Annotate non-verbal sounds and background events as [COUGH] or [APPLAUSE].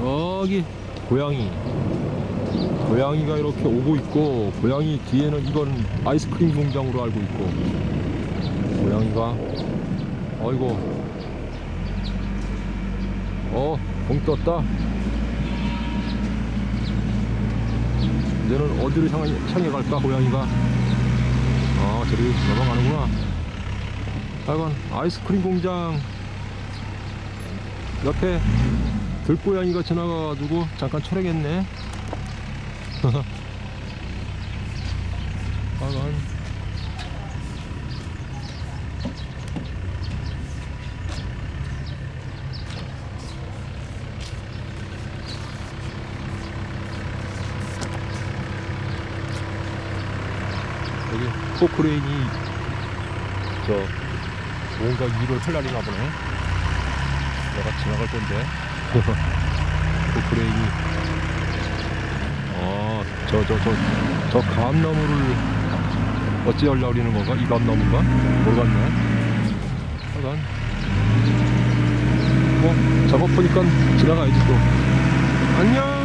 저기. 고양이. 고양이가 이렇게 오고 있고 고양이 뒤에는 이건 아이스크림 공장으로 알고 있고. 고양이가 어이고. 어봉 떴다. 이제는 어디로 향해, 향해 갈까 고양이가? 아 저기 넘어가는구나. 하여간 아이스크림 공장 옆에 들고양이가 지나가가지고 잠깐 촬영했네. 하여간 [LAUGHS] 여기 포크레인이 저 뭔가 일을 헐날리나 보네. 내가 지나갈 건데 포크레인이. 아저 저 저 저 감나무를 어찌 그러는 건가? 이 감나무인가? 모르겠네. 하여간. 뭐 작업하니까 지나가야지 또. 안녕